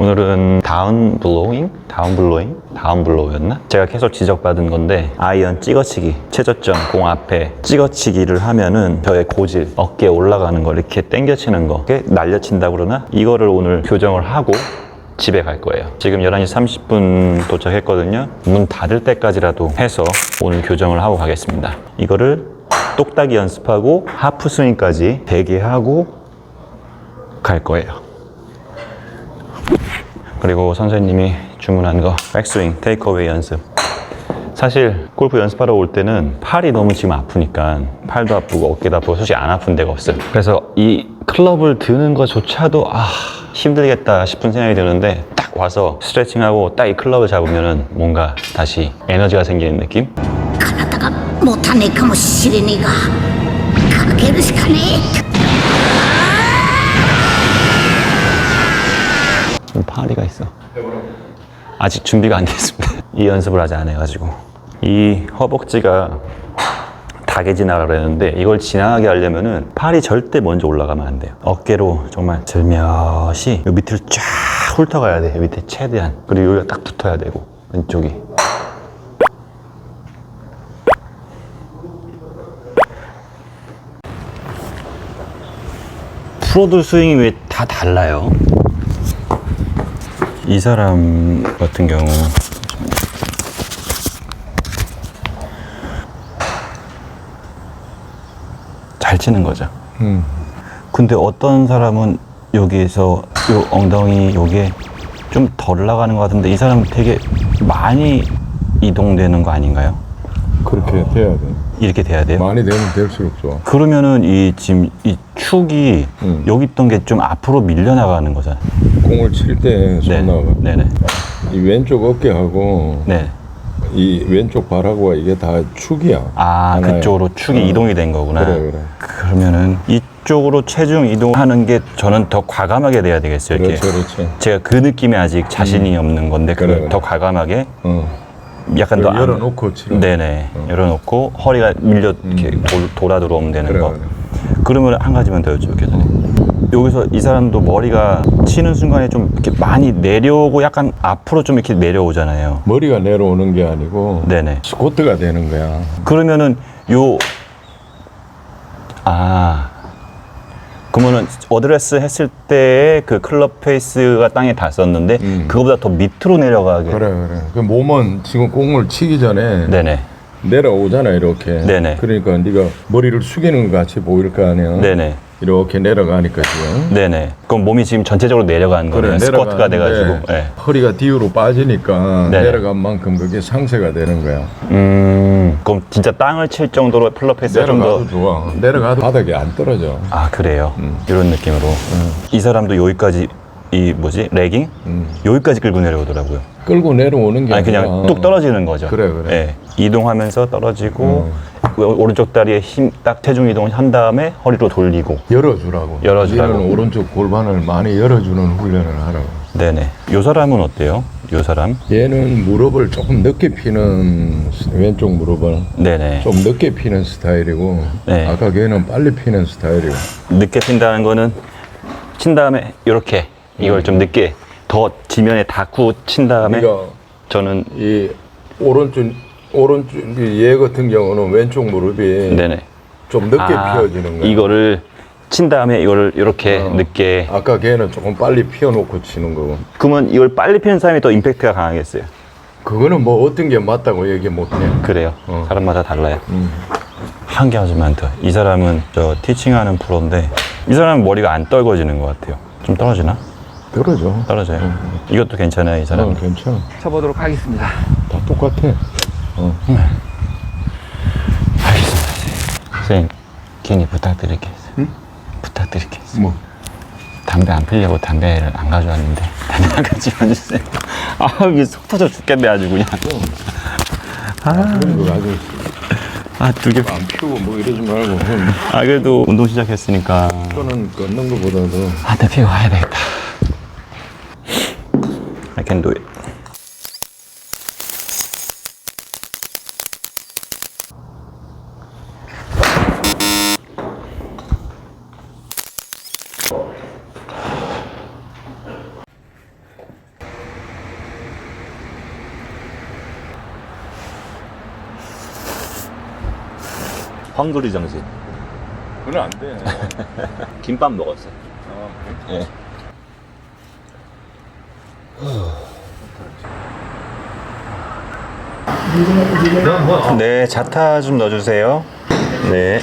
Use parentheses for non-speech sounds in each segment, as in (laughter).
오늘은 다운 블로잉? 다운 블로잉? 다운 블로우였나? 제가 계속 지적받은 건데 아이언 찍어치기 최저점 공 앞에 찍어치기를 하면은 저의 고질 어깨에 올라가는 거 이렇게 당겨치는 거 이게 날려친다 그러나 이거를 오늘 교정을 하고 집에 갈 거예요. 지금 11시 30분 도착했거든요. 문 닫을 때까지라도 해서 오늘 교정을 하고 가겠습니다. 이거를 똑딱이 연습하고 하프 스윙까지 대기 하고 갈 거예요. 그리고 선생님이 주문한 거 백스윙 테이크어웨이 연습 사실 골프 연습하러 올 때는 팔이 너무 지금 아프니까 팔도 아프고 어깨도 아프고 솔직히 안 아픈 데가 없어요 그래서 이 클럽을 드는 것조차도 아 힘들겠다 싶은 생각이 드는데 딱 와서 스트레칭하고 딱 이 클럽을 잡으면은 뭔가 다시 에너지가 생기는 느낌? 体が持たねえかもしれねえがかけるしかねえ 파리가 있어. 아직 준비가 안 됐습니다. (laughs) 이 연습을 아직 안 해가지고. 이 허벅지가 닭에 지나가려는데 이걸 지나가게 하려면은 팔이 절대 먼저 올라가면 안 돼요. 어깨로 정말 절며시 요 밑을 쫙 훑어가야 돼. 요 밑에 최대한. 그리고 여기가 딱 붙어야 되고 왼쪽이. 프로들 스윙이 왜 다 달라요? 이 사람 같은 경우 잘 치는 거죠. 근데 어떤 사람은 여기에서 요 엉덩이 요게 좀 덜 나가는 것 같은데 이 사람은 되게 많이 이동되는 거 아닌가요? 그렇게 돼야 돼. 이렇게 돼야 돼요? 많이 되면 될수록 좋아. 그러면은 이 지금 이 축이 음. 여기 있던 게 좀 앞으로 밀려 나가는 거잖아요. 공을 칠때손 나가. 네네. 이 왼쪽 어깨하고 네. 이 왼쪽 발하고가 이게 다 축이야. 아, 하나에. 그쪽으로 축이 어. 이동이 된 거구나. 그래, 그래. 그러면은 이쪽으로 체중 이동하는 게 저는 더 과감하게 돼야 되겠어요. 이렇게. 그렇지, 그렇지. 제가 그 느낌에 아직 자신이 없는 건데 그걸 그래, 그래. 더 과감하게 어. 약간 더 안- 열어놓고 치라. 네네 열어놓고 허리가 밀려 이렇게 돌, 돌아 들어오면 되는 그래, 거. 그러면 한 가지만 더. 선생님. 여기서 이 사람도 머리가 치는 순간에 좀 이렇게 많이 내려오고 약간 앞으로 좀 이렇게 내려오잖아요. 머리가 내려오는 게 아니고 네네. 스쿼트가 되는 거야. 그러면은 요, 아, 그러면은 어드레스 했을 때그 클럽 페이스가 땅에 닿았었는데 음. 그거보다 더 밑으로 내려가게. 그래, 그래. 그 몸은 지금 공을 치기 전에 네네. 내려오잖아, 이렇게. 네네. 그러니까 네가 머리를 숙이는 것 같이 보일 거 아니야. 네네. 이렇게 내려가니까 지금. 네네. 그럼 몸이 지금 전체적으로 내려가는 거예요. 스쿼트가 돼가지고. 네. 허리가 뒤로 빠지니까 네. 내려간 만큼 그게 상쇄가 되는 거야. 음, 그럼 진짜 땅을 칠 정도로 클럽 페이스가 좀 더. 내려가도 좋아. 내려가도 바닥에 안 떨어져. 아, 그래요. 음. 이런 느낌으로. 이 사람도 여기까지, 이 뭐지? 레깅? 음. 여기까지 끌고 내려오더라고요. 끌고 내려오는 게 아니 그냥 뚝 떨어지는 거죠. 그래, 그래. 예. 이동하면서 떨어지고 오- 오른쪽 다리에 힘딱 체중 이동을 한 다음에 허리로 돌리고. 열어주라고. 열어주라고. 오른쪽 골반을 많이 열어주는 훈련을 하라고. 네네. 요 사람은 어때요? 요 사람? 얘는 무릎을 조금 늦게 피는 스- 왼쪽 무릎을 네네. 좀 늦게 피는 스타일이고 네. 아까 걔는 빨리 피는 스타일이고 늦게 핀다는 거는 친 다음에 이렇게 이걸 좀 늦게 더 지면에 닿고 친 다음에 네가 저는 이 오른쪽 오른쪽 얘 같은 경우는 왼쪽 무릎이 네네. 좀 늦게 아, 피어지는 거야. 이거를 친 다음에 이거를 이렇게 어. 늦게 아까 걔는 조금 빨리 피어놓고 치는 거고. 그러면 이걸 빨리 피는 사람이 더 임팩트가 강하겠어요. 그거는 뭐 어떤 게 맞다고 얘기 못 해. 그래요. 어. 사람마다 달라요. 음. 한 가지만 더. 이 사람은 저 티칭하는 프로인데 이 사람은 머리가 안 떨궈지는 것 같아요. 좀 떨어지나? 떨어져. 떨어져요. 이것도 괜찮아요, 이 사람. 어, 괜찮아. 쳐보도록 하겠습니다. 다 똑같아. 어. 알겠습니다. 선생님, 괜히 부탁드릴게요. 부탁드릴게요. 뭐 담배 안 피려고 담배를 안 가져왔는데 담배 한 가지만 주세요. 아, 이게 속 터져 죽겠네 아주 그냥. 그런 거 가지고 아, 두 개. 안 피우고 뭐 이러지 말고 그건 아, 그래도 운동 시작했으니까. 거는 걷는 것보다도 아, 내 피고 가야 되겠다. I can do it. 헝그리 정신. 그건 안 돼. 김밥 먹었어요. 어, 그래. 예. 네, 자타 좀 넣어주세요. 네.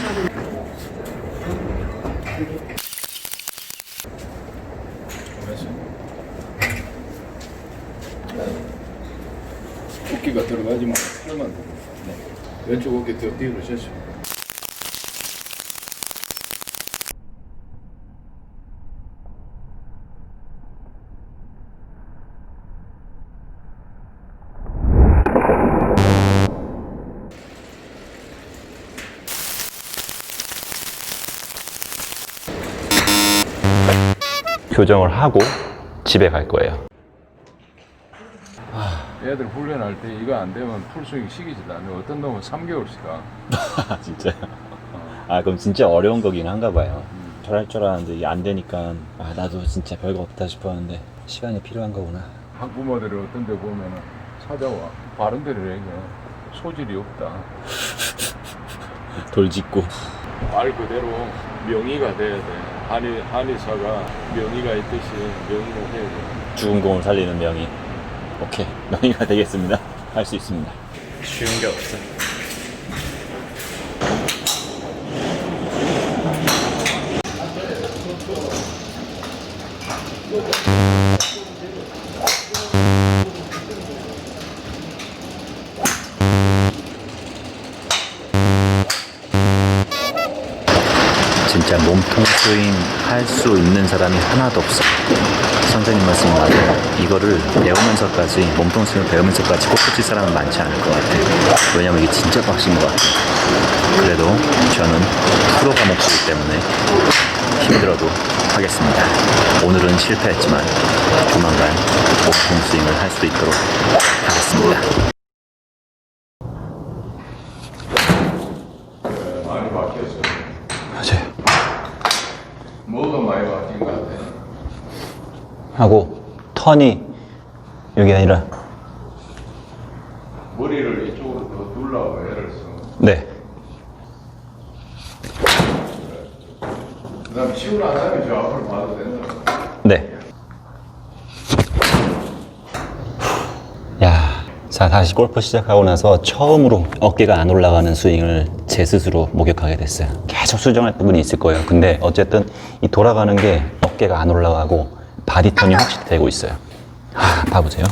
어깨가 들어가지만 팔만 들어. 왼쪽 어깨 더 뒤로 젖혀. 교정을 하고 집에 갈 거예요. 애들 훈련할 때 이거 안 되면 풀스윙 시키지도 않아요. 어떤 놈은 3개월씩 가. (laughs) 진짜요? 아, 그럼 진짜 어려운 거긴 한가 봐요. 잘할 줄 알았는데 이게 안 되니까 아, 나도 진짜 별거 없다 싶었는데 시간이 필요한 거구나. 학부모들이 어떤 데 보면은 찾아와. 바른 데를 얘기해. 소질이 없다. 돌 짚고. 말 그대로 명의가 돼야 돼. 한의, 한의사가 명의가 있듯이 명의가 해야 돼. 죽은 공을 살리는 명의. 오케이. 명의가 되겠습니다. 할 수 있습니다. 쉬운 게 없어. 진짜 몸통 스윙 할수 있는 사람이 하나도 없어. 선생님 말씀 맞아요. 이거를 배우면서까지, 몸통 스윙을 배우면서까지 골프 칠 사람은 많지 않을 것 같아요. 왜냐면 이게 진짜 빡신 것 같아요. 그래도 저는 프로가 목표이기 때문에 힘들어도 하겠습니다. 오늘은 실패했지만 조만간 몸통 스윙을 할 수 있도록 하겠습니다. 많이 바뀌었어. 맞아요. 뭐가 많이 바뀐 것 같아. 하고 턴이 여기 아니라 머리를 이쪽으로 더 둘라고 애를 써. 네. 그 다음 치고 난 다음에 저 앞으로 봐도 된다. 네. 야, 자 다시 골프 시작하고 나서 처음으로 어깨가 안 올라가는 스윙을 제 스스로 목격하게 됐어요. 계속 수정할 부분이 있을 거예요. 근데 어쨌든 이 돌아가는 게 어깨가 안 올라가고 바디 턴이 확실히 되고 있어요. 하, 봐보세요.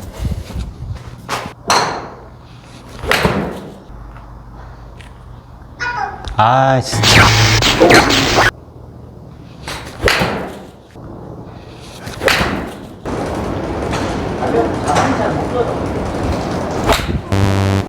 아, 진짜.